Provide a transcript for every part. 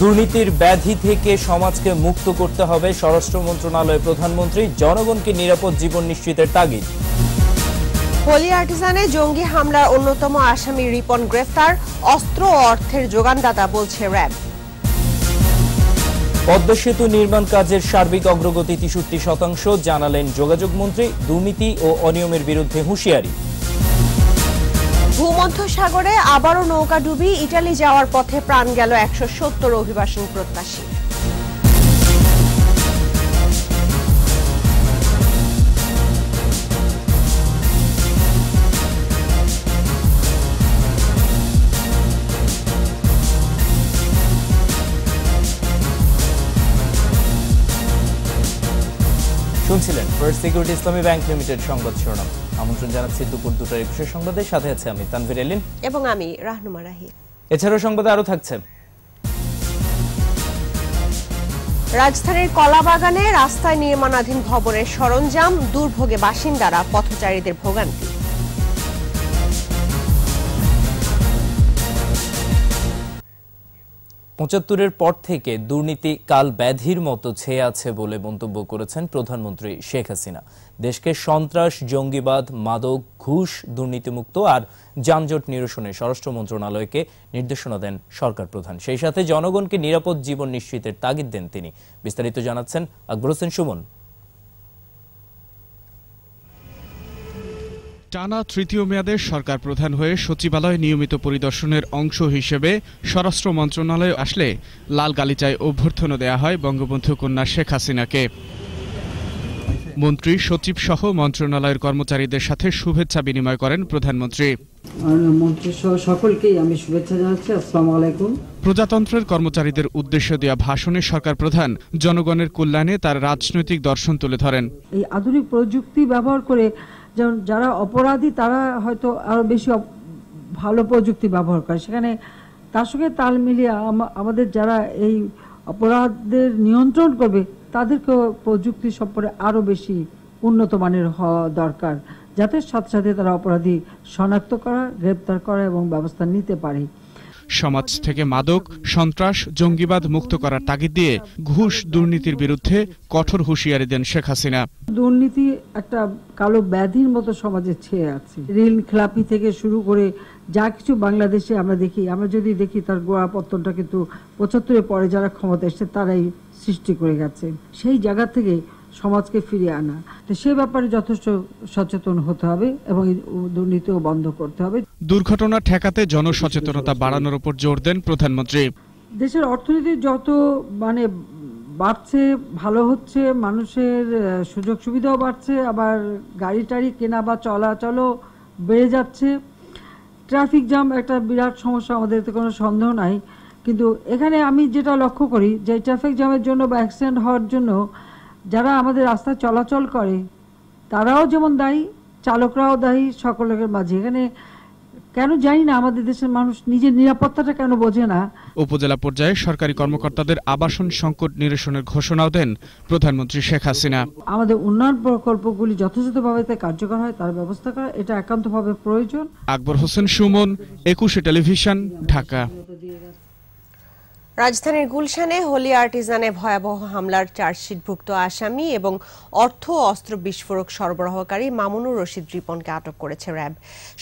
দুর্নীতির ব্যাধি থেকে সমাজকে মুক্ত করতে হবে স্বরাষ্ট্র মন্ত্রণালয় প্রধানমন্ত্রী। জনগণকে নিরাপদ জীবন নিশ্চিতের তাগিদ। হোলি আর্টিজানে জঙ্গি হামলার অন্যতম আসামি রিপন গ্রেফতার অস্ত্র ও অর্থের যোগানদাতা বলছে র্যাব। পদ্মা সেতু নির্মাণ কাজের সার্বিক অগ্রগতি তেষট্টি শতাংশ জানালেন যোগাযোগ মন্ত্রী। দুর্নীতি ও অনিয়মের বিরুদ্ধে হুঁশিয়ারি। ভূমধ্য সাগরে আবারও নৌকা ডুবি ইটালি যাওয়ার পথে প্রাণ গেল একশো সত্তর অভিবাসন প্রত্যাশী। শুনছিলেন First Security Islami Bank Limited সংবাদ শিরোনাম। আমন্ত্রণ জানাচ্ছি দুপুর দুটার একুশের সংবাদে। সাথে আছে আমি তানভীর এলিন। এবং আমি রাহনুমা রাহি। এছাড়াও সংবাদে আরও থাকছে। রাজধানীর কলাবাগানে রাস্তায় নির্মাণাধীন ভবনের সরঞ্জাম দুর্ভোগে বাসিন্দারা পথচারীদের ভোগান্তি। পঁচাত্তরের পর থেকে দুর্নীতি কাল ব্যাধির মতো ছেয়ে আছে বলে মন্তব্য করেছেন প্রধানমন্ত্রী শেখ হাসিনা। দেশকে সন্ত্রাস, জঙ্গিবাদ, মাদক, ঘুষ, দুর্নীতিমুক্ত আর যানজট নিরসনে স্বরাষ্ট্র মন্ত্রণালয়কে নির্দেশনা দেন সরকার প্রধান। সেই সাথে জনগণকে নিরাপদ জীবন নিশ্চিতের তাগিদ দেন তিনি। বিস্তারিত জানাচ্ছেন আকবর হোসেন সুমন। টানা তৃতীয় মেয়াদে সরকার প্রধান হয়ে সচিবালয় নিয়মিত পরিদর্শনের অংশ হিসেবে স্বরাষ্ট্র মন্ত্রণালয়ে আসলে লাল গালিচায় অভ্যর্থনা দেয়া হয় বঙ্গবন্ধু কন্যা শেখ হাসিনাকে। মন্ত্রী সচিব সহ মন্ত্রণালয়ের কর্মচারীদের সাথে শুভেচ্ছা বিনিময় করেন প্রধানমন্ত্রী। মাননীয় মন্ত্রী সহ সকলকেই আমি শুভেচ্ছা জানাচ্ছি। আসসালামু আলাইকুম। প্রজাতন্ত্রের কর্মচারীদের উদ্দেশ্যে দেওয়া ভাষণে সরকার প্রধান জনগণের কল্যাণে তার রাজনৈতিক দর্শন তুলে ধরেন। এই আধুনিক প্রযুক্তি ব্যবহার করে যেমন যারা অপরাধী, তারা হয়তো আরও বেশি ভালো প্রযুক্তি ব্যবহার করে। সেখানে তার সঙ্গে তাল মিলিয়ে আমাদের যারা এই অপরাধদের নিয়ন্ত্রণ করবে, তাদেরকেও প্রযুক্তি সম্পর্কে আরও বেশি উন্নত মানের হওয়া দরকার, যাতে সাথে সাথে তারা অপরাধী শনাক্ত করা, গ্রেপ্তার করা এবং ব্যবস্থা নিতে পারে। সমাজ থেকে মাদক, সন্ত্রাস, জঙ্গিবাদ মুক্ত করার তাগিদ দিয়ে ঘুষ দুর্নীতির বিরুদ্ধে কঠোর হুঁশিয়ারি দেন শেখ হাসিনা। দুর্নীতি একটা কালো ব্যাধির মতো সমাজে ছেয়ে আছে। ঋণ, খেলাপি থেকে শুরু করে যা কিছু বাংলাদেশে আমরা দেখি, আমরা যদি দেখি তার গোড়া পত্তনটা কিন্তু পঁচাত্তরের পরে যারা ক্ষমতা এসছে তারাই সৃষ্টি করে গেছে। সেই জায়গা থেকে সমাজকে ফিরিয়ে আনা। তো সে ব্যাপারে যথেষ্ট সচেতন হতে হবে এবং দুর্নীতিও বন্ধ করতে হবে। দুর্ঘটনা ঠেকাতে জনসচেতনতা বাড়ানোর উপর জোর দেন প্রধানমন্ত্রী। দেশের অর্থনীতি যত মানে বাড়ছে ভালো হচ্ছে মানুষের সুযোগ সুবিধাও বাড়ছে আবার গাড়ি টাড়ি কেনা বা চলাচলও বেড়ে যাচ্ছে। ট্রাফিক জ্যাম একটা বিরাট সমস্যা আমাদের এতে কোনো সন্দেহ নাই। কিন্তু এখানে আমি যেটা লক্ষ্য করি যে ট্রাফিক জ্যামের জন্য বা অ্যাক্সিডেন্ট হওয়ার জন্য যারা আমাদের রাস্তায় চলাচল করে তারাও যেমন দায়ী চালকরাও দায়ী সকলের মাঝে। এখানে কেন জানি না আমাদের দেশের মানুষ নিজের নিরাপত্তাটা কেন বোঝে না। উপজেলা পর্যায়ে সরকারি কর্মকর্তাদের আবাসন সংকট নিরসনের ঘোষণাও দেন প্রধানমন্ত্রী শেখ হাসিনা। আমাদের উন্নয়ন প্রকল্পগুলি যথাযথভাবে যাতে কার্যকর হয় তার ব্যবস্থা করা এটা একান্তভাবে প্রয়োজন। আকবর হোসেন সুমন একুশে টেলিভিশন ঢাকা। রাজধানীর গুলশানে হোলি আর্টিজানে ভয়াবহ হামলার চার্জশিটভুক্ত আসামি এবং অর্থ অস্ত্র বিস্ফোরক সরবরাহকারী মামুনুর রশিদ রিপনকে আটক করেছে র্যাব।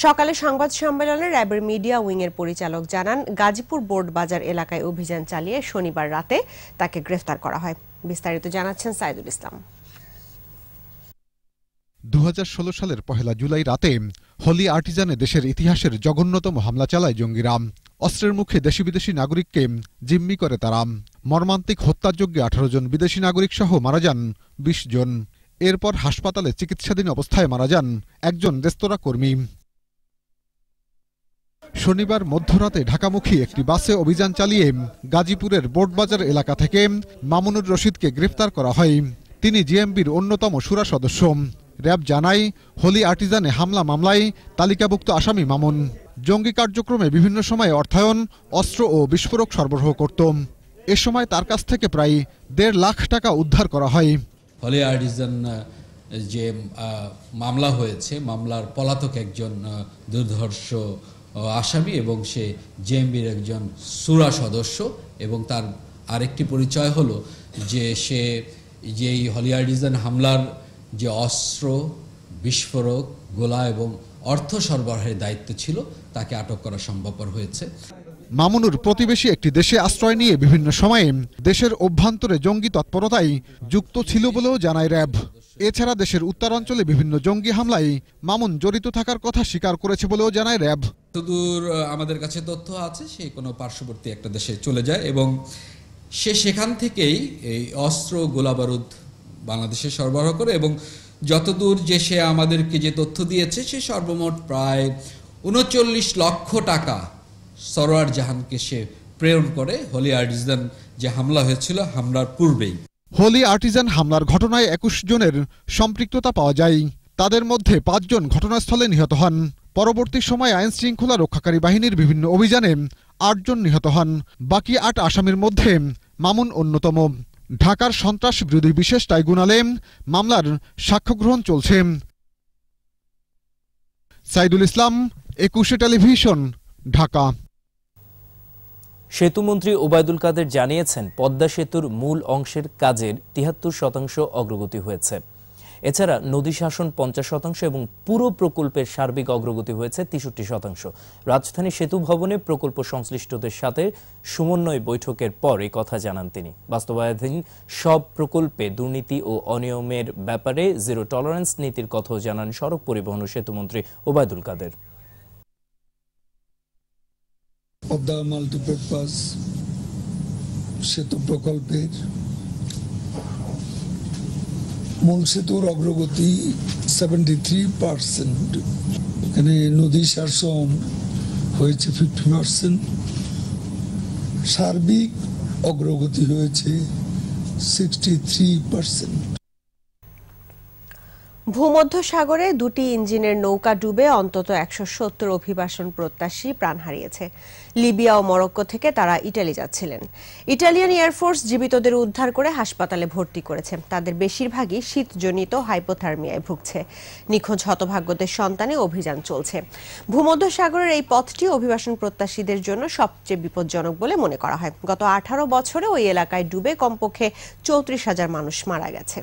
সকালে সংবাদ সম্মেলনে র্যাবের মিডিয়া উইংয়ের পরিচালক জানান, গাজীপুর বোর্ড বাজার এলাকায় অভিযান চালিয়ে শনিবার রাতে তাকে গ্রেফতার করা হয়। বিস্তারিত জানাচ্ছেন সাইদুল ইসলাম। দুহাজার ষোলো সালের পহেলা জুলাই রাতে হলি আর্টিজানে দেশের ইতিহাসের জঘন্যতম হামলা চালায় জঙ্গিরা। অস্ত্রের মুখে দেশি বিদেশি নাগরিককে জিম্মি করে তারা। মর্মান্তিক হত্যাযজ্ঞে আঠারো জন বিদেশি নাগরিক সহ মারা যান বিশ জন। এরপর হাসপাতালে চিকিৎসাধীন অবস্থায় মারা যান একজন রেস্তোরাঁ কর্মী। শনিবার মধ্যরাতে ঢাকামুখী একটি বাসে অভিযান চালিয়ে গাজীপুরের বোর্ডবাজার এলাকা থেকে মামুনুর রশিদকে গ্রেফতার করা হয়। তিনি জিএমবির অন্যতম সুরা সদস্য। র্যাব জানায়, হোলি আর্টিজানে হামলা মামলায় তালিকাভুক্ত আসামি মামুন। জঙ্গি কার্যক্রমে বিভিন্ন সময় অর্থায়ন, অস্ত্র ও বিস্ফোরক সরবরাহ করত। এ সময় তার কাছ থেকে প্রায় দেড় লাখ টাকা উদ্ধার করা হয়। হলে আর্টিজান যে মামলা হয়েছে, মামলার পলাতক একজন দুর্ধর্ষ আসামি এবং সে জেএমবির একজন সুরা সদস্য এবং তার আরেকটি পরিচয় হলো যে সে, যেই হলিয়ার্ডিজান হামলার যে অস্ত্র, বিস্ফোরক, গোলা এবং অর্থ সরবরাহের দায়িত্ব ছিল তাকে আটক করা সম্ভবপর হয়েছে। মামুনুর প্রতিবেশী একটি দেশে আশ্রয় নিয়ে বিভিন্ন সময়ে দেশের অভ্যন্তরে জঙ্গি তৎপরতায় যুক্ত ছিল বলেও জানায় র্যাব। এছাড়া দেশের উত্তরাঞ্চলে বিভিন্ন জঙ্গি হামলায় মামুন জড়িত থাকার কথা স্বীকার করেছে বলেও জানায় র্যাব। আহ, আমাদের কাছে তথ্য আছে সে কোনো পার্শ্ববর্তী একটা দেশে চলে যায় এবং সে সেখান থেকেই এই অস্ত্র গোলাবারুদ বাংলাদেশে সরবরাহ করে এবং যতদূর যে সে আমাদেরকে যে তথ্য দিয়েছে, সে সর্বমোট প্রায় উনচল্লিশ লক্ষ টাকা সরোয়ার জাহানকে সে প্রেরণ করে। হোলি আর্টিজান যে হামলা হয়েছিল, হামলার পূর্বেই। হোলি আর্টিজান হামলার ঘটনায় একুশ জনের সম্পৃক্ততা পাওয়া যায়। তাদের মধ্যে পাঁচজন ঘটনাস্থলে নিহত হন। পরবর্তী সময়ে আইন শৃঙ্খলা রক্ষাকারী বাহিনীর বিভিন্ন অভিযানে আটজন নিহত হন। বাকি আট আসামির মধ্যে মামুন অন্যতম। ঢাকার সন্ত্রাস বিরোধী বিশেষ ট্রাইব্যুনালে মামলার সাক্ষ্য গ্রহণ চলছে। সাইদুল ইসলাম, একুশে টেলিভিশন, ঢাকা। সেতুমন্ত্রী ওবায়দুল কাদের জানিয়েছেন, পদ্মা সেতুর মূল অংশের কাজের তিহাত্তর শতাংশ অগ্রগতি হয়েছে। এছাড়া নদী শাসন পঞ্চাশ শতাংশ এবং পুরো প্রকল্পের সার্বিক অগ্রগতি হয়েছে তেষট্টি শতাংশ। রাজধানী সেতু ভবনে প্রকল্প সংশ্লিষ্টদের সাথে সমন্বয় বৈঠকের পর এই কথা জানান তিনি। বাস্তবায়নাধীন সব প্রকল্পে দুর্নীতি ও অনিয়মের ব্যাপারে জিরো টলারেন্স নীতির কথাও জানান সড়ক পরিবহন ও সেতুমন্ত্রী ওবায়দুল কাদের। সেতু প্রকল্পের মূল সেতুর অগ্রগতি সেভেন্টি থ্রি পার্সেন্ট এখানে নদী শাসন হয়েছে ফিফটি পার্সেন্ট সার্বিক অগ্রগতি হয়েছে সিক্সটি থ্রি পার্সেন্ট ভূমধ্যসাগরে দুটি ইঞ্জিনের নৌকা ডুবে অন্তত একশো সত্তর অভিবাসন প্রত্যাশী প্রাণ হারিয়েছে। লিবিয়া ও মরক্কো থেকে তারা ইটালি যাচ্ছিলেন। ইটালিয়ান এয়ারফোর্স জীবিতদের উদ্ধার করে হাসপাতালে ভর্তি করেছে। তাদের বেশিরভাগই শীতজনিত হাইপোথার্মিয়ায় ভুগছে। নিখোঁজ হতভাগ্যদের সন্তানে অভিযান চলছে। ভূমধ্যসাগরের এই পথটি অভিবাসন প্রত্যাশীদের জন্য সবচেয়ে বিপজ্জনক বলে মনে করা হয়। গত আঠারো বছরে ওই এলাকায় ডুবে কমপক্ষে চৌত্রিশ হাজার মানুষ মারা গেছে।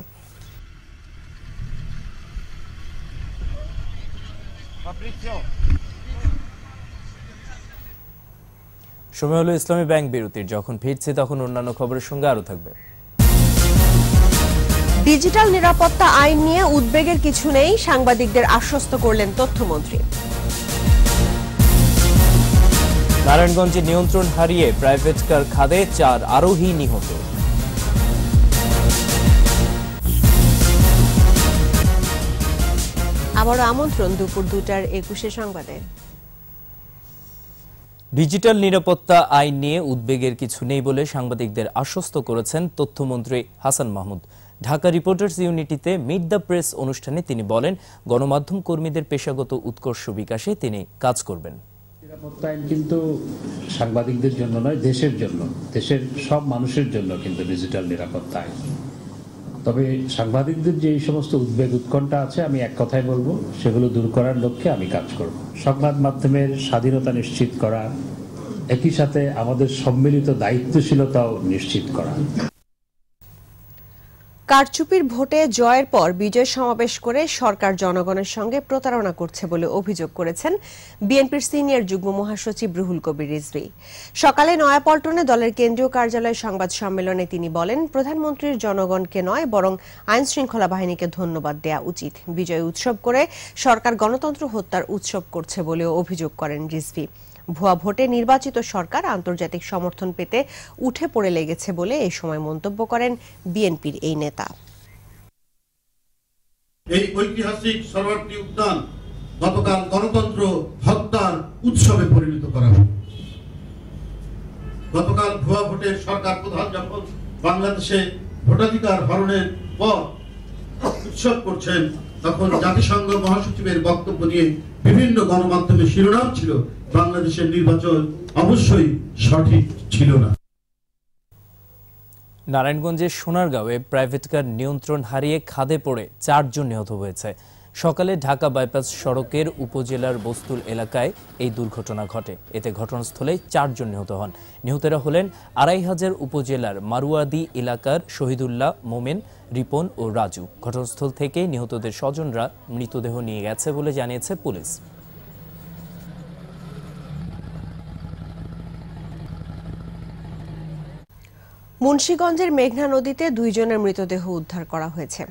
সময় হলো ইসলামী ব্যাংক বিরতির। যখন ফিরছে তখন অন্যান্য খবরের সঙ্গে আরও থাকবে। ডিজিটাল নিরাপত্তা আইন নিয়ে উদ্বেগের কিছু নেই সাংবাদিকদের আশ্বস্ত করলেন তথ্যমন্ত্রী। নারায়ণগঞ্জে নিয়ন্ত্রণ হারিয়ে প্রাইভেট কার খাদে চার আরোহী নিহত। আবারও আমন্ত্রণ দুপুর দুটার একুশে সংবাদে। ডিজিটাল নিরাপত্তা আইন নিয়ে উদ্বেগের কিছু নেই বলে সাংবাদিকদের আশ্বস্ত করেছেন তথ্যমন্ত্রী হাসান মাহমুদ। ঢাকা রিপোর্টার্স ইউনিটিতে মিট দ্য প্রেস অনুষ্ঠানে তিনি বলেন গণমাধ্যম কর্মীদের পেশাগত উৎকর্ষ বিকাশে তিনি কাজ করবেন। নিরাপত্তা আইন কিন্তু সাংবাদিকদের জন্য নয় দেশের জন্য। দেশের সব মানুষের জন্য কিন্তু ডিজিটাল নিরাপত্তা আইন। তবে সাংবাদিকদের যে এই সমস্ত উদ্বেগ উৎকণ্ঠা আছে, আমি এক কথাই বলব, সেগুলো দূর করার লক্ষ্যে আমি কাজ করব। সংবাদ মাধ্যমের স্বাধীনতা নিশ্চিত করা, একই সাথে আমাদের সম্মিলিত দায়িত্বশীলতাও নিশ্চিত করা। কারচুপির ভোটে জয়ের পর বিজয় সমাবেশ করে সরকার জনগণের সঙ্গে প্রতারণা করছে বলে অভিযোগ করেছেন বিএনপির সিনিয়র যুগ্ম মহাসচিব রুহুল কবির রিজভী। সকালে নয়াপল্টনে দলের কেন্দ্রীয় কার্যালয়ে সংবাদ সম্মেলনে তিনি বলেন, প্রধানমন্ত্রীর জনগণকে নয়, বরং আইন শৃঙ্খলা বাহিনীকে ধন্যবাদ দেয়া উচিত। বিজয় উৎসব করে সরকার গণতন্ত্র হত্যার উৎসব করছে বলেও অভিযোগ করেন রিজভী। ভুয়া ভোটে নির্বাচিত সরকার আন্তর্জাতিক সমর্থন পেতে উঠে পড়ে লেগেছে বলে এই সময় মন্তব্য করেন বিএনপির এই নেতা। এই ঐতিহাসিক সরোয়ার্দী উদ্যান গতকাল গণতন্ত্র হত্যার উৎসবে পরিণত করা হয়। গতকাল ভুয়া ভোটের সরকার প্রধান যখন বাংলাদেশে ভোটাধিকার হরণের পর উৎসব করছেন, তখন জাতিসংঘ মহাসচিবের বক্তব্য নিয়ে বিভিন্ন গণমাধ্যমে শিরোনাম ছিল বাংলাদেশের নির্বাচন অবশ্যই সঠিক ছিল না। নারায়ণগঞ্জের সোনারগাঁওয়ে প্রাইভেট কার নিয়ন্ত্রণ হারিয়ে খাদে পড়ে চারজন নিহত হয়েছে। সকালে ঢাকা বাইপাস সড়কের উপজেলার বস্তুল এলাকায় এই দুর্ঘটনা ঘটে। এতে ঘটনাস্থলে চারজন নিহত হন। নিহতরা হলেন আড়াই হাজার উপজেলার মারুয়াদি এলাকার শহীদুল্লাহ, মোমেন, রিপন ও রাজু। ঘটনাস্থল থেকে নিহতদের স্বজনরা মৃতদেহ নিয়ে গেছে বলে জানিয়েছে পুলিশ। মুন্সীগঞ্জের মেঘনা নদীতে দুইজনের মৃতদেহ উদ্ধার করা হয়েছে।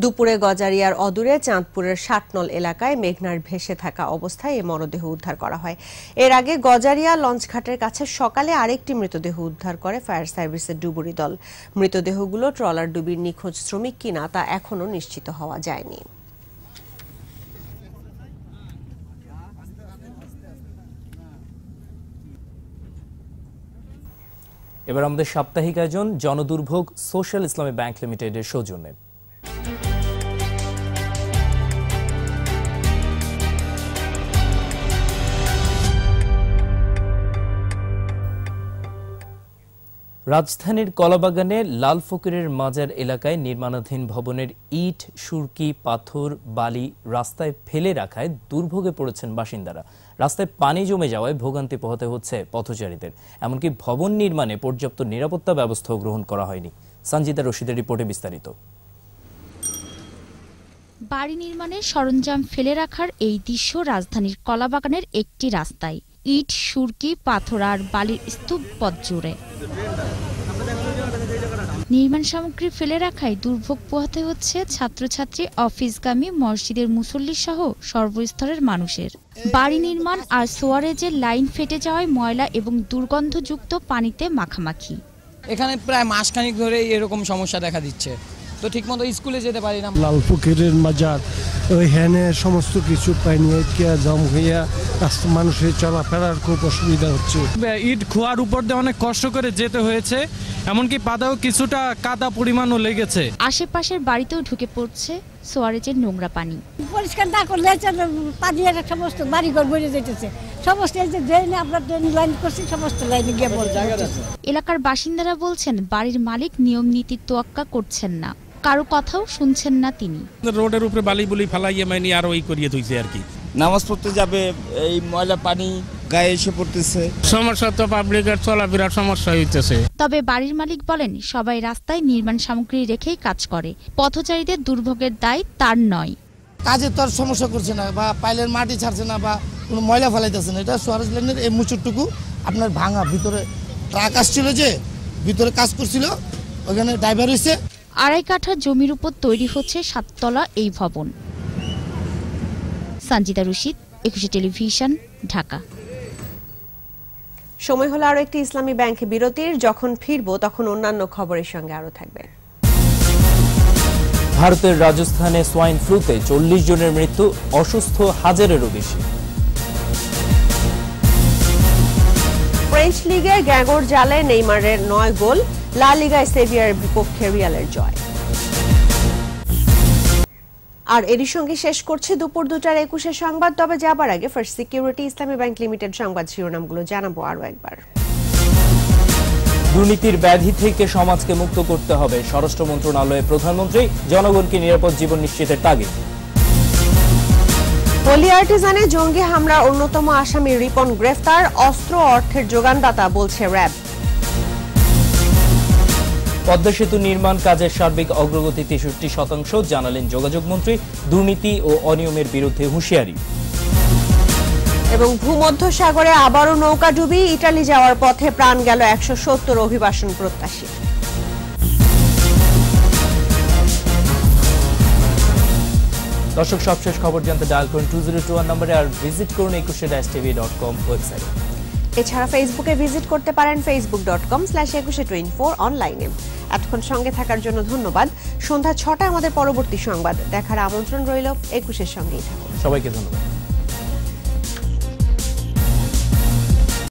দুপুরে গজারিয়ার অদূরে চাঁদপুরের ষাটনল এলাকায় মেঘনার ভেসে থাকা অবস্থায় এই মরদেহ উদ্ধার করা হয়। এর আগে গজারিয়া লঞ্চঘাটের কাছে সকালে আরেকটি মৃতদেহ উদ্ধার করে ফায়ার সার্ভিসের ডুবুরি দল। মৃতদেহগুলো ট্রলার ডুবির নিখোঁজ শ্রমিক কিনা তা এখনও নিশ্চিত হওয়া যায়নি। এবার আমাদের সাপ্তাহিক আয়োজন জনদুর্ভোগ সোশ্যাল ইসলামী ব্যাংক লিমিটেডের সৌজন্যে। রাজধানীর কলাবাগানে লাল ফকিরের মাজার এলাকায় নির্মাণাধীন ভবনের ইট, সুরকি, পাথর, বালি রাস্তায় ফেলে রাখায় দুর্ভোগে পড়েছেন বাসিন্দারা। রাস্তায় পানি জমে যাওয়ায় ভোগান্তি পোহাতে হচ্ছে পথচারীদের। এমনকি ভবন নির্মাণে পর্যাপ্ত নিরাপত্তা ব্যবস্থাও গ্রহণ করা হয়নি। সঞ্জিতা রশিদের রিপোর্টে বিস্তারিত। বাড়ি নির্মাণের সরঞ্জাম ফেলে রাখার এই দৃশ্য রাজধানীর কলাবাগানের একটি রাস্তায়। ইট, সুরকি, পাথর আর বালির স্তূপ পথ জুড়ে। নির্মাণ সামগ্রী ফেলে রাখায় দুর্ভোগ পোহাতে হচ্ছে ছাত্রছাত্রী, অফিসগামী, মসজিদের মুসল্লি সহ সর্বস্তরের মানুষের। বাড়ি নির্মাণ আর সোয়ারেজের লাইন ফেটে যাওয়ায় ময়লা এবং দুর্গন্ধযুক্ত পানিতে মাখামাখি। এখানে প্রায় মাসখানিক ধরে এরকম সমস্যা দেখা দিচ্ছে। তো ঠিকমতো স্কুলে যেতে পারি না। লাল ফকিরের মাজার ওই হ্যানে সমস্ত কিছু পাইনি আটকে জম হইয়া রাস্তা মানুষের চলাফেরার খুব অসুবিধা হচ্ছে। ইট খোয়ার উপর দিয়ে অনেক কষ্ট করে যেতে হয়েছে এমনকি পাদাও কিছুটা কাদা পরিমাণও লেগেছে। আশেপাশের বাড়িতেও ঢুকে পড়ছে সোয়ারেজের নোংরা পানি। পরিষ্কার না করলে পানি আর সমস্ত বাড়িঘর বেড়ে যেতেছে। সমস্ত এই যে ড্রেনে আপনার ড্রেন লাইন করছি সমস্ত লাইনে গিয়ে পড়ছে এলাকার বাসিন্দারা বলছেন বাড়ির মালিক নিয়ম নীতির তোয়াক্কা করছেন না। কারও কথাও শুনছেন না তিনি। রোডের উপরে বালি বুলি ফালাইয়ে মাইনি আর ওই করিয়ে থইছে আর কি। নামাজ পড়তে যাবে এই ময়লা পানি গায়ে এসে পড়তেছে। সমস্যা তো পাবলিকের চলাফেরার সমস্যা হইতেছে। তবে বাড়ির মালিক বলেন সবাই রাস্তায় নির্মাণ সামগ্রী রেখেই কাজ করে। পথচারীদের দুর্ভোগের দায় তার নয়। কাজে তো আর সমস্যা করছে না বা পাইলের মাটি ছাড়ছে না বা কোনো ময়লা ফেলাইতেছে না। এটা সোয়ারেজ লাইনের এই মুচুরটুকু আপনার ভাঙা ভিতরে ট্রাক আসছিল যে ভিতরে কাজ করছিল ওখানে ড্রাইভার হয়েছে আড়াই কাঠা জমির উপর তৈরি হচ্ছে সাততলা এই ভবন। সঞ্জিতা রশিদ একুশে টেলিভিশন ঢাকা। সময় হলো আরও একটি ইসলামী ব্যাংকে বিরতির যখন ফিরবো তখন অন্যান্য খবরের সঙ্গে আরও থাকবে। ভারতের রাজস্থানে সোয়াইন ফ্লুতে চল্লিশ জনের মৃত্যু অসুস্থ হাজারেরও বেশি। ফ্রেঞ্চ লিগে গ্যাগোর জালে নেইমারের নয় গোল। লা লিগায় সেভিয়ারের বিপক্ষে রিয়ালের জয়। আর এরই সঙ্গে শেষ করছে দুপুর দুটার একুশে সংবাদ তবে যাবার আগে First Security Islami Bank Limited সংবাদ শিরোনামগুলো জানাব আরও একবার। দুর্নীতির ব্যাধি থেকে সমাজকে মুক্ত করতে হবে স্বরাষ্ট্র মন্ত্রণালয়ে প্রধানমন্ত্রী জনগণকে নিরাপদ জীবন নিশ্চিতের তাগিদ। হোলি আর্টিজানে জঙ্গি হামলার অন্যতম আসামি রিপন গ্রেফতার অস্ত্র অর্থের যোগানদাতা বলছে র্যাব। পদ্মা সেতু নির্মাণ কাজের সার্বিক অগ্রগতি তেষট্টি শতাংশ জানালেন যোগাযোগ মন্ত্রী দুর্নীতি ও অনিয়মের বিরুদ্ধে হুঁশিয়ারি। এবং ভূমধ্য সাগরে আবারও নৌকা ডুবি ইটালি যাওয়ার পথে প্রাণ গেল একশো সত্তর অভিবাসন প্রত্যাশী। দর্শক সবশেষ খবর জানতে ডায়াল করুন টু জিরো টু ওয়ান নম্বরে আর ভিজিট করুন একুশে ড্যাশ টিভি ডট কম ওয়েবসাইটে। এছাড়া ফেসবুকে ভিজিট করতে পারেন Facebook dot com slash Ekushey twenty four অনলাইনে এতক্ষণ সঙ্গে থাকার জন্য ধন্যবাদ। সন্ধ্যা ছটায় আমাদের পরবর্তী সংবাদ। দেখার আমন্ত্রণ রইল একুশের সঙ্গেই থাকুন। সবাইকে ধন্যবাদ।